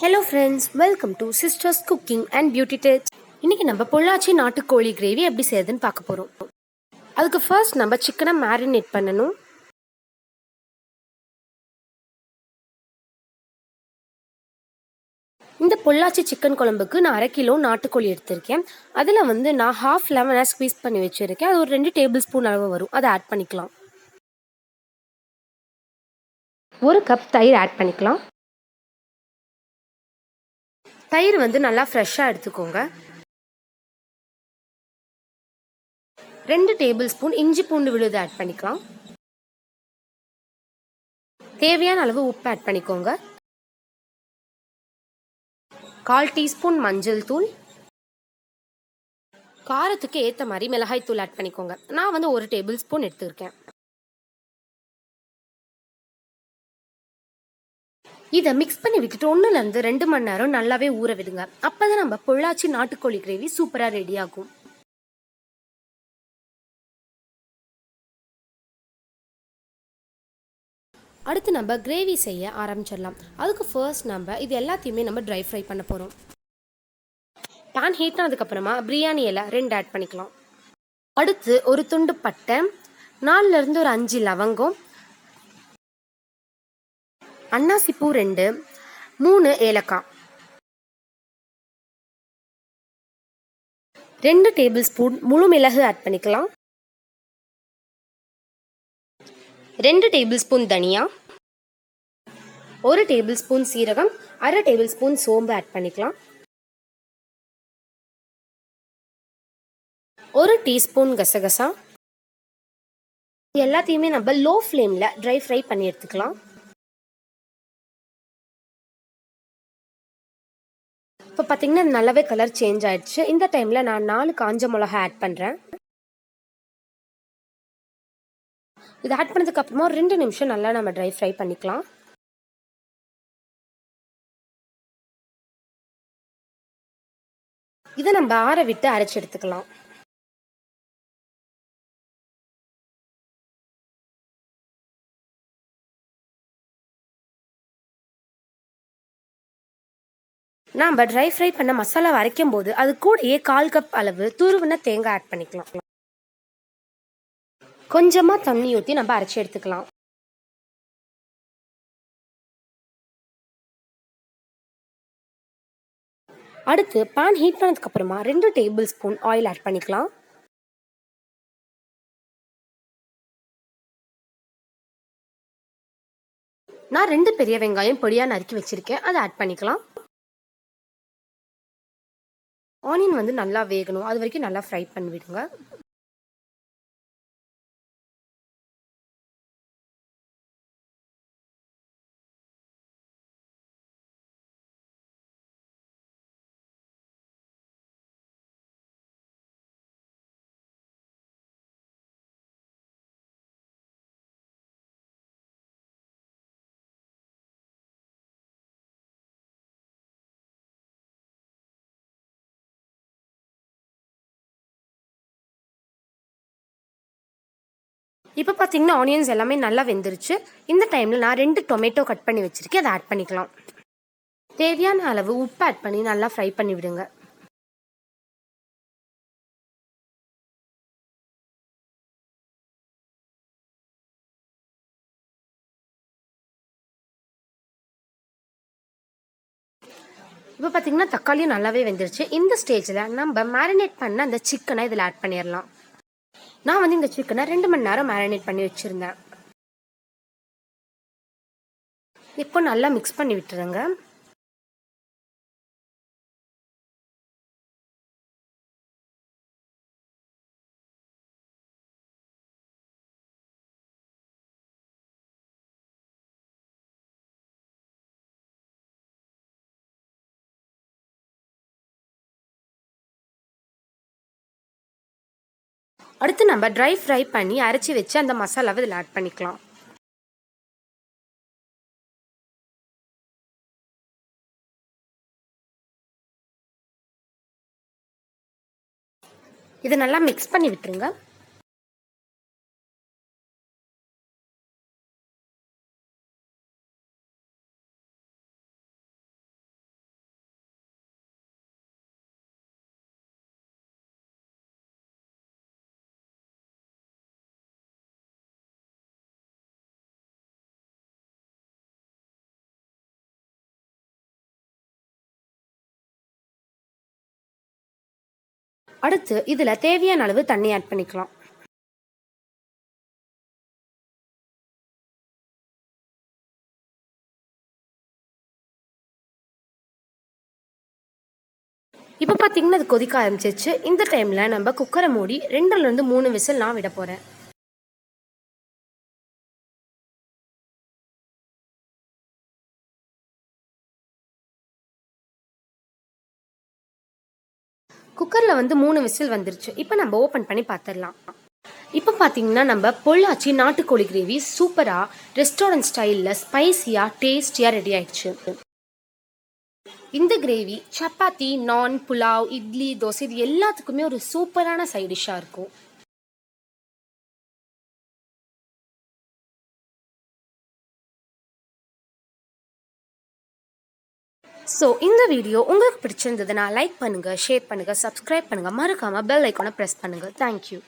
Hello friends welcome to sisters cooking and beauty tips இன்றைக்கி நம்ம பொள்ளாச்சி நாட்டுக்கோழி கிரேவி எப்படி செய்யுதுன்னு பார்க்க போகிறோம் அதுக்கு ஃபர்ஸ்ட் நம்ம சிக்கனை மேரினேட் பண்ணணும். இந்த பொள்ளாச்சி சிக்கன் குழம்புக்கு நான் அரை கிலோ நாட்டுக்கோழி எடுத்திருக்கேன். அதில் வந்து நான் ஹாஃப் லெமனை ஸ்குவீஸ் பண்ணி வச்சுருக்கேன். அது ஒரு ரெண்டு டேபிள் ஸ்பூன் அளவு வரும். அதை ஆட் பண்ணிக்கலாம். ஒரு கப் தயிர் ஆட் பண்ணிக்கலாம். தயிர் வந்து நல்லா ஃப்ரெஷ்ஷாக எடுத்துக்கோங்க. ரெண்டு டேபிள் ஸ்பூன் இஞ்சி பூண்டு விழுது ஆட் பண்ணிக்கலாம். தேவையான அளவு உப்பு ஆட் பண்ணிக்கோங்க. கால் டீஸ்பூன் மஞ்சள் தூள். காரத்துக்கு ஏற்ற மாதிரி மிளகாய் தூள் ஆட் பண்ணிக்கோங்க. நான் வந்து ஒரு டேபிள் ஸ்பூன் எடுத்துருக்கேன். இதை மிக்ஸ் பண்ணி விட்டுட்டு ஒன்றுலேருந்து ரெண்டு மணி நேரம் நல்லாவே ஊற விடுங்க. அப்போ தான் நம்ம பொள்ளாச்சி நாட்டுக்கோழி கிரேவி சூப்பராக ரெடி ஆகும். அடுத்து நம்ம கிரேவி செய்ய ஆரம்பிச்சிடலாம். அதுக்கு ஃபர்ஸ்ட் நம்ம இது எல்லாத்தையுமே நம்ம ட்ரை ஃப்ரை பண்ண போகிறோம் பேன் ஹீட் ஆனதுக்கப்புறமா பிரியாணி இலை ரெண்டு ஆட் பண்ணிக்கலாம். அடுத்து ஒரு துண்டு பட்டை நாலுலேருந்து ஒரு அஞ்சு லவங்கம் அன்னாசி பூ ரெண்டு மூணு ஏலக்காய். ரெண்டு டேபிள் ஸ்பூன் முழு மிளகு ஆட் பண்ணிக்கலாம். ரெண்டு டேபிள் ஸ்பூன் தனியா. ஒரு டேபிள் ஸ்பூன் சீரகம் அரை டேபிள் ஸ்பூன் சோம்பு ஆட் பண்ணிக்கலாம். ஒரு டீஸ்பூன் கசகசா. எல்லாத்தையுமே நம்ம லோ ஃப்ளேமில் ட்ரை ஃப்ரை பண்ணி எடுத்துக்கலாம். இப்போ பார்த்தீங்கன்னா நல்லாவே கலர் சேஞ்ச் ஆயிடுச்சு. இந்த டைமில் நான் நாலு காஞ்ச மிளகா ஆட் பண்ணுறேன் இது ஆட் பண்ணதுக்கப்புறமா ரெண்டு நிமிஷம் நல்லா நம்ம ட்ரை ஃப்ரை பண்ணிக்கலாம். இதை நம்ம ஆற விட்டு அரைச்சி எடுத்துக்கலாம். நாம் ட்ரை ஃப்ரை பண்ண மசாலா வரைக்கும் போது அது கூடயே கால் கப் அளவு துருவின தேங்காய் ஆட் பண்ணிக்கலாம். கொஞ்சமாக தண்ணி ஊற்றி நம்ம அரைச்சி எடுத்துக்கலாம். அடுத்து பேன் ஹீட் பண்ணதுக்கு அப்புறமா ரெண்டு டேபிள் ஸ்பூன் ஆயில் ஆட் பண்ணிக்கலாம். நான் ரெண்டு பெரிய வெங்காயம் பொடியாக நறுக்கி வச்சிருக்கேன். அதை ஆட் பண்ணிக்கலாம். ஆனியன் வந்து நல்லா வேகணும். அது வரைக்கும் நல்லா ஃப்ரை பண்ணி இப்போ பார்த்தீங்கன்னா ஆனியன்ஸ் எல்லாமே நல்லா வெந்துருச்சு. இந்த டைமில் நான் ரெண்டு டொமேட்டோ கட் பண்ணி வச்சுருக்கேன். அதை ஆட் பண்ணிக்கலாம். தேவையான அளவு உப்பு ஆட் பண்ணி நல்லா ஃப்ரை பண்ணி விடுங்க. இப்போ பார்த்தீங்கன்னா தக்காளியும் நல்லாவே வெந்துருச்சு. இந்த ஸ்டேஜில் நம்ம மேரினேட் பண்ண அந்த சிக்கனை இதில் ஆட் பண்ணிடலாம் நான் வந்து இந்த சிக்கனை ரெண்டு மணி நேரம் மேரினேட் பண்ணி வச்சுருந்தேன். இப்போ நல்லா மிக்ஸ் பண்ணி விட்டுருங்க. அடுத்து நம்ம ட்ரை ஃப்ரை பண்ணி அரைச்சி வச்சு அந்த மசாலாவை இதில் ஆட் பண்ணிக்கலாம். இதை நல்லா மிக்ஸ் பண்ணி விட்டுருங்க. அடுத்து இதில் தேவையான அளவு தண்ணி ஆட் பண்ணிக்கலாம். இப்போ பார்த்தீங்கன்னா அது கொதிக்க ஆரம்பிச்சிருச்சு. இந்த டைமில் நம்ம குக்கரை மூடி ரெண்டுலேருந்து மூணு விசில் நான் விட போகிறேன் குக்கரில் வந்து மூணு விசில் வந்துருச்சு. இப்போ நம்ம ஓப்பன் பண்ணி பார்த்துடலாம் இப்போ பார்த்தீங்கன்னா நம்ம பொள்ளாச்சி நாட்டுக்கோழி கிரேவி சூப்பராக ரெஸ்டாரண்ட் ஸ்டைலில் ஸ்பைசியாக டேஸ்டியாக ரெடி ஆயிடுச்சு. இந்த கிரேவி சப்பாத்தி நான் புலாவ் இட்லி தோசை இது எல்லாத்துக்குமே ஒரு சூப்பரான சைடிஷாக இருக்கும். ஸோ இந்த வீடியோ உங்களுக்கு பிடிச்சிருந்ததுன்னா லைக் பண்ணுங்கள் ஷேர் பண்ணுங்கள் சப்ஸ்கிரைப் பண்ணுங்கள் மறக்காமல் பெல் ஐக்கானை ப்ரெஸ் பண்ணுங்கள் தேங்க்யூ